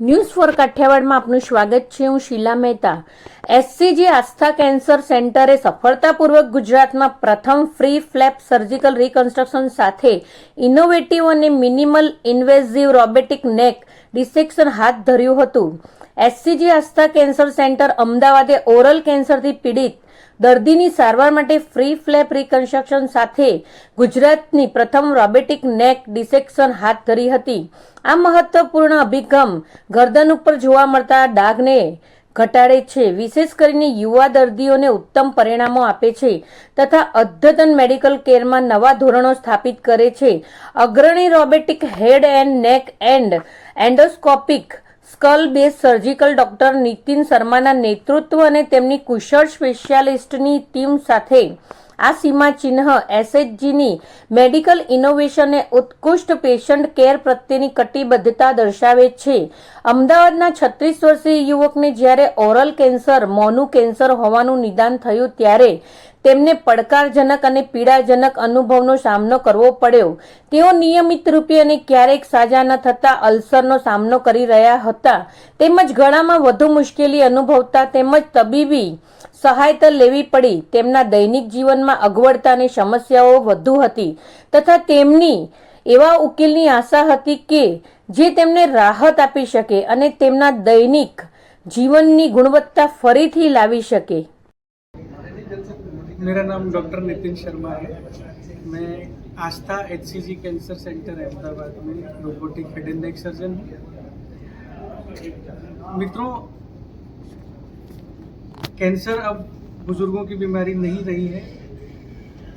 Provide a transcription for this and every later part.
News for કાઠિયાવાડમાં આપનું સ્વાગત છે. હું શીલા મહેતા. એસસીજી આસ્થા કેન્સર સેન્ટરે સફળતાપૂર્વક ગુજરાતમાં પ્રથમ ફ્રી ફ્લેપ સર્જિકલ રિકન્સ્ટ્રક્શન સાથે ઇનોવેટિવ અને minimal invasive robotic neck dissection હાથ ધર્યું હતું. S C G Aastha cancer centre અમદાવાદે oral કેન્સરથી પીડિત દર્દીની સારવાર માટે ફ્રી ફ્લેપ રિકન્સ્ટ્રક્શન સાથે ગુજરાતની પ્રથમ રોબેટિક નેક ડિસેક્શન હાથ ધરી હતી. આ મહત્વપૂર્ણ અભિગમ ગરદન ઉપર જોવા મળતા ડાઘને ઘટાડે છે. વિશેષ કરીને યુવા દર્દીઓને ઉત્તમ પરિણામો આપે છે તથા અદ્યતન મેડિકલ કેરમાં નવા ધોરણો સ્થાપિત કરે છે. અગ્રણી robotic head and neck and endoscopic skull base surgical doctor Nitin શર્માના નેતૃત્વ અને તેમની કુશળ સ્પેશિયાલિસ્ટની ટીમ સાથે આ સીમા ચિહ્ન એસએચજીની મેડિકલ ઇનોવેશનને ઉત્કૃષ્ટ પેશન્ટ કેર પ્રત્યેની કટિબદ્ધતા દર્શાવે છે. અમદાવાદના છત્રીસ વર્ષીય યુવકને જ્યારે ઓરલ કેન્સર, મોનું કેન્સર હોવાનું નિદાન થયું ત્યારે તેમને પડકારજનક અને પીડાજનક અનુભવનો સામનો કરવો પડ્યો. તેઓ નિયમિત રૂપે અને ક્યારેક સાજા ન થતા અલ્સરનો સામનો કરી રહ્યા હતા. તેમજ ગળામાં વધુ મુશ્કેલી અનુભવતા તેમજ તબીબી સહાયતા લેવી પડી. તેમના દૈનિક જીવનમાં અગવડતાની સમસ્યાઓ વધુ હતી. તથા તેમની એવા ઉકેલની આશા હતી કે જે તેમને રાહત આપી શકે અને તેમના દૈનિક જીવનની ગુણવત્તા ફરીથી લાવી શકે. मेरा नाम डॉक्टर नितिन शर्मा है। मैं Aastha H C G cancer centre Ahmedabad में robotic head and neck surgeon हूँ। मित्रों, कैंसर अब बुज़ुर्गों की बीमारी नहीं रही है।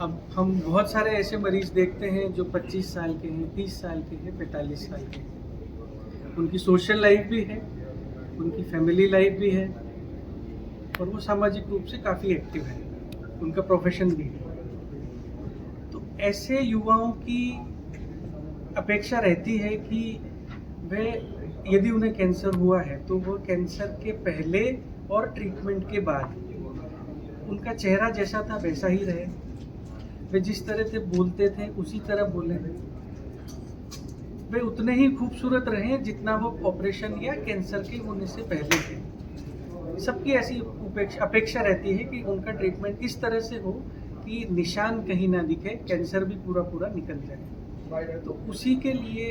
अब हम बहुत सारे ऐसे मरीज़ देखते हैं जो 25 साल के हैं 30 साल के हैं 45 साल के हैं। उनकी सोशल लाइफ भी है, उनकी फैमिली लाइफ भी है और वो सामाजिक रूप से काफ़ी एक्टिव है। उनका प्रोफेशन भी है। तो ऐसे युवाओं की अपेक्षा रहती है कि वे, यदि उन्हें कैंसर हुआ है तो वो कैंसर के पहले और ट्रीटमेंट के बाद, उनका चेहरा जैसा था, वैसा ही रहे। वे जिस तरह से बोलते थे, उसी तरह बोले। वे उतने ही खूबसूरत रहे जितना वो ऑपरेशन या कैंसर के होने से पहले थे। सबकी ऐसी अपेक्षा रहती है कि उनका ट्रीटमेंट इस तरह से हो कि निशान कहीं ना दिखे कैंसर भी पूरा पूरा निकल जाए। तो उसी के लिए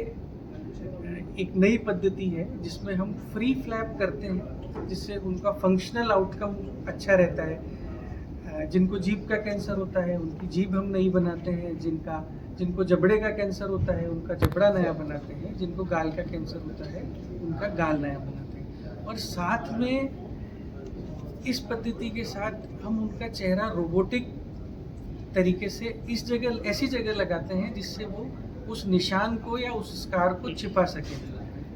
एक नई पद्धति है जिसमें हम फ्री फ्लैप करते हैं, जिससे उनका फंक्शनल आउटकम अच्छा रहता है। जिनको जीभ का कैंसर होता है, उनकी जीभ हम नहीं बनाते हैं, जिनका जिनको जबड़े का कैंसर होता है, उनका जबड़ा नया बनाते हैं, जिनको गाल का कैंसर होता है, उनका गाल नया बनाते हैं। और साथ में इस पद्धति के साथ हम उनका चेहरा रोबोटिक तरीके से इस जगह ऐसी जगह लगाते हैं जिससे वो उस निशान को या उस स्कार को छिपा सके।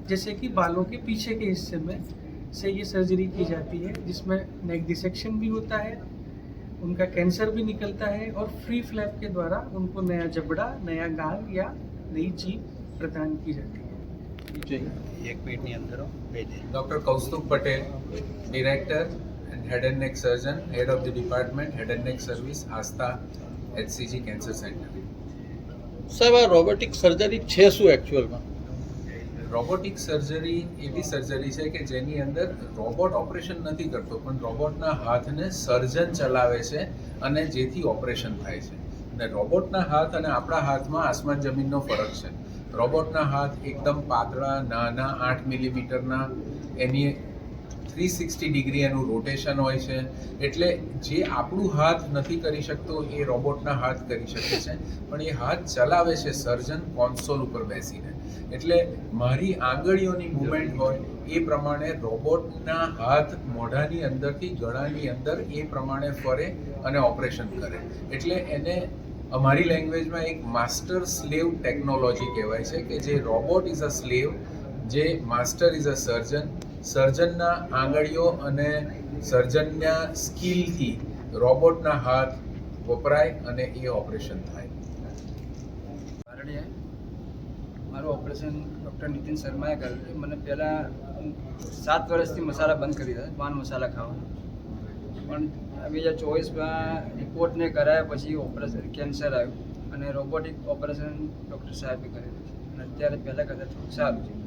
जैसे कि बालों के पीछे के हिस्से में से ये सर्जरी की जाती है जिसमें नेक डिसेक्शन भी होता है उनका कैंसर भी निकलता है और फ्री फ्लैप के द्वारा उनको नया जबड़ा नया गाल या नई चीज़ प्रदान की जाती है। एक मिनट नहीं अंदर doctor Kaustubh Patel director and Head and Neck Surgeon, Head of the Department, Head and Neck Service, Asta HCG Cancer Center. સાહેબ આ રોબોટિક સર્જરી છે શું એકચ્યુઅલમાં રોબોટિક સર્જરી એવી સર્જરી છે કે જેની અંદર રોબોટ ઓપરેશન નથી કરતો પણ રોબોટના હાથને સર્જન ચલાવે છે અને જેથી ઓપરેશન થાય છે. અને રોબોટના હાથ અને આપણા હાથમાં આસમાન જમીનનો ફરક છે. રોબોટના હાથ એકદમ પાતળા નાના આઠ મિલીમીટરના એની થ્રી સિક્સટી ડિગ્રી એનું રોટેશન હોય છે. એટલે જે આપણું હાથ નથી કરી શકતો, એ રોબોટના હાથ કરી શકે છે. પણ એ હાથ ચલાવે છે સર્જન કોન્સોલ ઉપર બેસીને. એટલે મારી આંગળીઓની મુવમેન્ટ હોય, એ પ્રમાણે રોબોટના હાથ મોઢાની અંદરથી ગળાની અંદર એ પ્રમાણે ફરે અને ઓપરેશન કરે. એટલે એને અમારી લેંગ્વેજમાં એક માસ્ટર સ્લેવ ટેકનોલોજી કહેવાય છે કે જે રોબોટ ઇઝ અ સ્લેવ જે માસ્ટર ઇઝ અ સર્જન સર્જનના આંગળીઓ અને સર્જનના સ્કિલથી રોબોટના હાથ વપરાય અને એ ઓપરેશન થાય. મારું ઓપરેશન ડૉક્ટર નીતિન શર્માએ કર્યું મને પહેલાં સાત વર્ષથી મસાલા બંધ કરી દીધા પાન મસાલા ખાવા પણ બે હજાર ચોવીસમાં રિપોર્ટને કરાયા પછી ઓપરેશન, કેન્સર આવ્યું અને રોબોટિક ઓપરેશન ડૉક્ટર સાહેબે કરેલું અને અત્યારે પહેલાં કરતાં થોડું સારું છે.